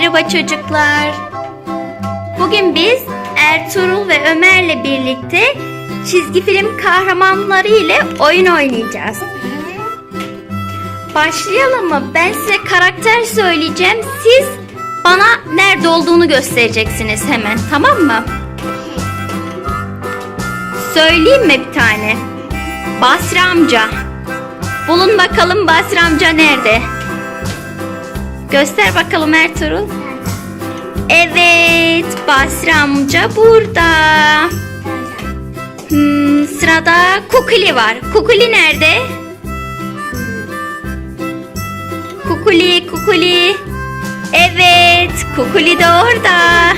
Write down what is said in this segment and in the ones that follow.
Merhaba çocuklar. Bugün biz Ertuğrul ve Ömer'le birlikte çizgi film kahramanları ile oyun oynayacağız. Başlayalım mı? Ben size karakter söyleyeceğim. Siz bana nerede olduğunu göstereceksiniz hemen. Tamam mı? Söyleyeyim mi bir tane? Basri amca. Bulun bakalım Basri amca nerede? Göster bakalım Ertuğrul. Evet, Basri amca burada. Hmm, sırada Kukuli var. Kukuli nerede? Kukuli, Kukuli. Evet, Kukuli de orada.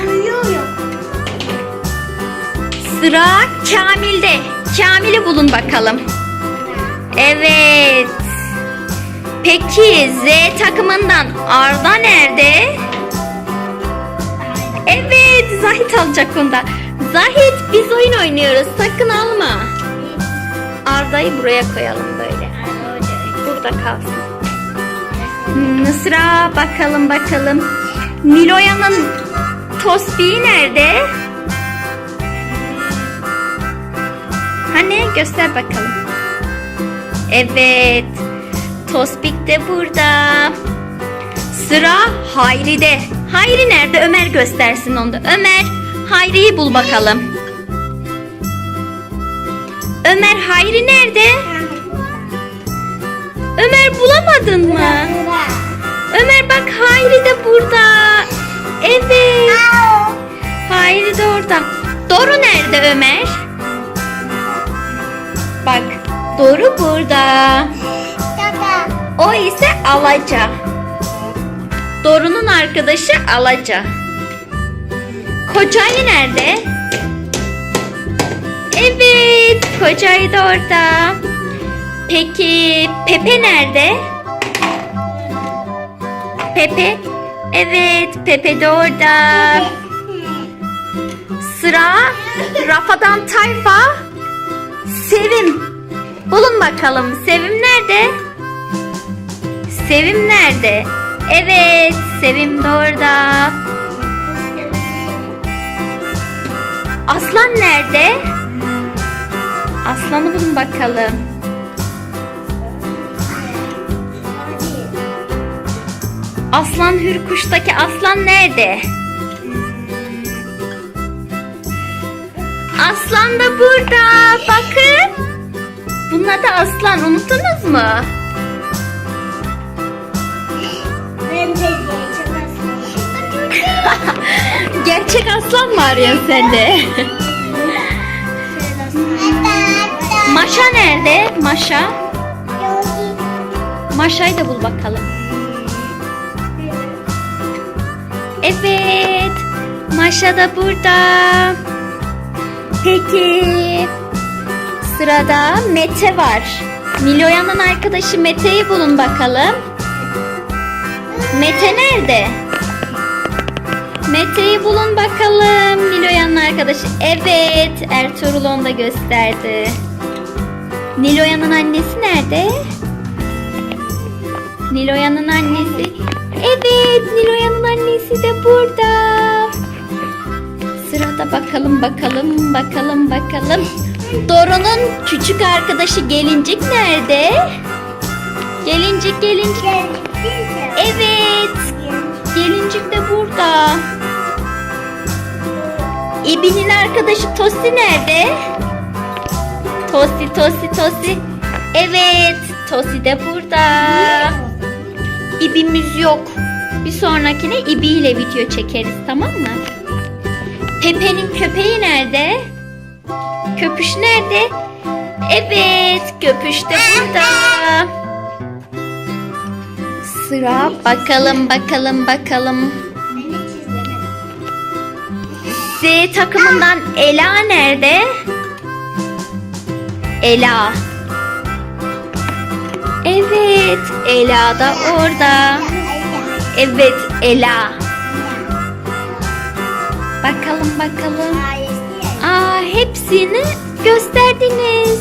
Sıra Kamil'de. Kamil'i bulun bakalım. Evet. Peki Z takımından Arda nerede? Evet Zahit alacak bunda. Zahit biz oyun oynuyoruz sakın alma. Arda'yı buraya koyalım böyle. Burada kalsın. Sıra bakalım bakalım. Niloya'nın tosbiği nerede? Hani göster bakalım. Evet. Tospik de burada. Sıra Hayri'de. Hayri nerede? Ömer göstersin onu da. Ömer, Hayri'yi bul bakalım. Ömer, Hayri nerede? Ömer bulamadın mı? Ömer bak Hayri de burada. Evet. Hayri de orada. Doru nerede Ömer? Bak Doru burada. O ise Alaca. Doru'nun arkadaşı Alaca. Kocayı nerede? Evet, Kocayı da orada. Peki Pepe nerede? Pepe? Evet, Pepe de orada. Sıra Rafadan Tayfa. Sevim. Bulun bakalım. Sevim nerede? Sevim nerede? Evet, Sevim de orada. Aslan nerede? Aslanı bulun bakalım. Aslan Hürkuş'taki aslan nerede? Aslan da burada. Bakın. Bunun adı aslan. Unuttunuz mu? Gerçek aslan mı arıyorsun sen de? Maşa nerede? Maşa. Maşa'yı da bul bakalım. Evet. Maşa da burada. Peki. Sırada Mete var. Niloya'nın arkadaşı Mete'yi bulun bakalım. Mete nerede? Bakalım. Niloya'nın arkadaşı. Evet. Ertuğrul onu da gösterdi. Niloya'nın annesi nerede? Niloya'nın annesi. Evet. Niloya'nın annesi de burada. Sırada bakalım bakalım bakalım bakalım. Doru'nun küçük arkadaşı Gelincik nerede? Gelincik Gelincik. Evet. Gelincik de burada. İbi'nin arkadaşı Tosi nerede? Tosi Tosi Tosi. Evet. Tosi de burada. İbimiz yok. Bir sonrakine İbi ile video çekeriz tamam mı? Pepe'nin köpeği nerede? Köpüş nerede? Evet, köpüş de burada. Sıra bakalım bakalım bakalım. Z takımından Ela nerede? Ela. Evet, Ela da orada. Evet, Ela. Bakalım bakalım. Aa, hepsini gösterdiniz.